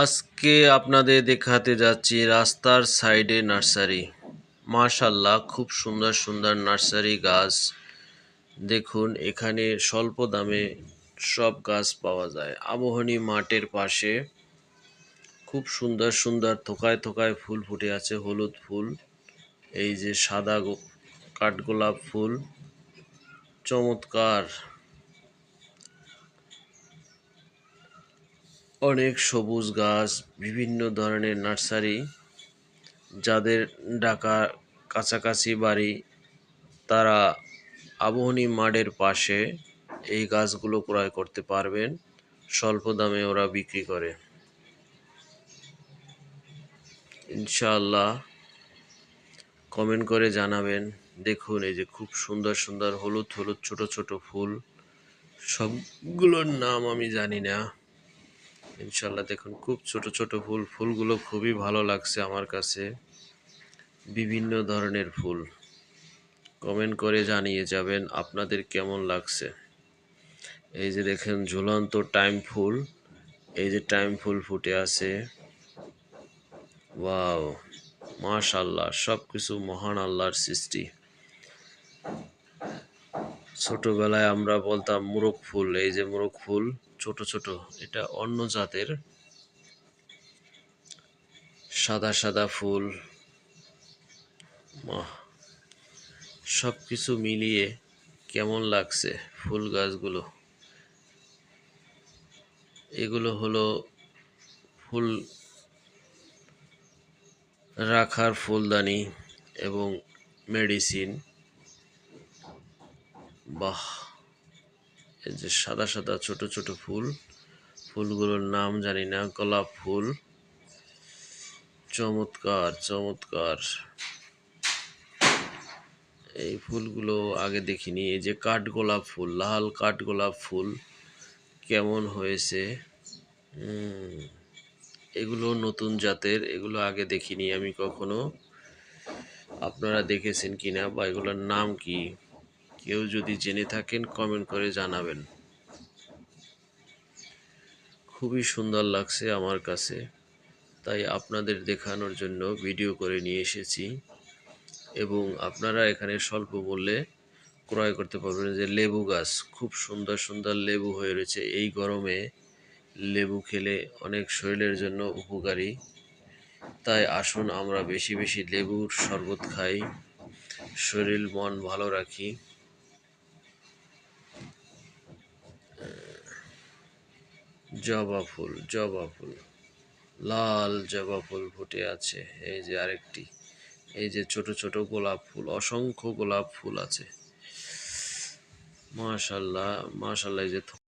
আজকে আপনাদের দেখাতে যাচ্ছি রাস্তার সাইডে নার্সারি। মাশাল্লাহ খুব সুন্দর সুন্দর নার্সারি গাছ। দেখুন, এখানে স্বল্প দামে সব গাছ পাওয়া যায়। আবহনী মাঠের পাশে খুব সুন্দর সুন্দর থোকায় থোকায় ফুল ফুটে আছে, হলুদ ফুল, এই যে সাদা কাঠগোলাপ ফুল। চমৎকার। অনেক সবুজ গাছ, বিভিন্ন ধরনের নার্সারি, যাদের ঢাকা কাছাকাছি বাড়ি, তারা আবহনী মাঠের পাশে এই গাছগুলো ক্রয় করতে পারবেন। স্বল্প দামে ওরা বিক্রি করে। ইনশাআল্লাহ কমেন্ট করে জানাবেন, দেখুন এই যে খুব সুন্দর সুন্দর হলুদ হলুদ ছোট ছোট ফুল, সবগুলোর নাম আমি জানি না। ইনশাল্লাহ দেখুন, খুব ছোট ছোট ফুল, ফুলগুলো খুবই ভালো লাগছে আমার কাছে। বিভিন্ন ধরনের ফুল। কমেন্ট করে জানিয়ে যাবেন আপনাদের কেমন লাগছে। এই যে দেখেন, ঝুলন্ত টাইম ফুল। এই যে টাইম ফুল ফুটে আছে। ওয়াও, মাশাল্লাহ সব কিছু মহান আল্লাহর সৃষ্টি। ছোটবেলায় আমরা বলতাম মুরগ ফুল, এই যে মুরগ ফুল। ছোট ছোট, এটা অন্য জাতের। সাদা সাদা ফুল। সব কিছু মিলিয়ে কেমন লাগছে ফুল গাছগুলো? এগুলো হলো ফুল রাখার ফুলদানি এবং মেডিসিন। বাহ! যে সাদা সাদা ছোট ছোট ফুল, ফুলগুলোর নাম জানি না, গোলাপ ফুল। চমৎকার চমৎকার। এই ফুলগুলো আগে দেখিনি, এই যে কাঠগোলাপ ফুল, লাল কাঠগোলাপ ফুল, কেমন হয়েছে? এগুলো নতুন জাতের, এগুলো আগে দেখিনি আমি কখনো। আপনারা দেখেছেন কিনা বা এগুলোর নাম কি? কেউ যদি জেনে থাকেন কমেন্ট করে জানাবেন। খুবই সুন্দর লাগছে আমার কাছে। তাই আপনাদের দেখানোর জন্য ভিডিও করে নিয়ে এসেছি। এবং আপনারা এখানে স্বল্প মূল্যে ক্রয় করতে পারবেন যে লেবু গাছ। খুব সুন্দর সুন্দর লেবু হয়ে রয়েছে। এই গরমে লেবু খেলে অনেক শরীরের জন্য উপকারী। তাই আসুন আমরা বেশি বেশি লেবুর শরবত খাই। শরীর, মন ভালো রাখি। জবা ফুল জবা ফুল। লাল জবা ফুল ফুটে আছে। এই যে আরেকটি। এই যে ছোট ছোট গোলাপ ফুল, অসংখ্য গোলাপ ফুল আছে। মাশাল্লাহ মাশাল্লাহ, এই যে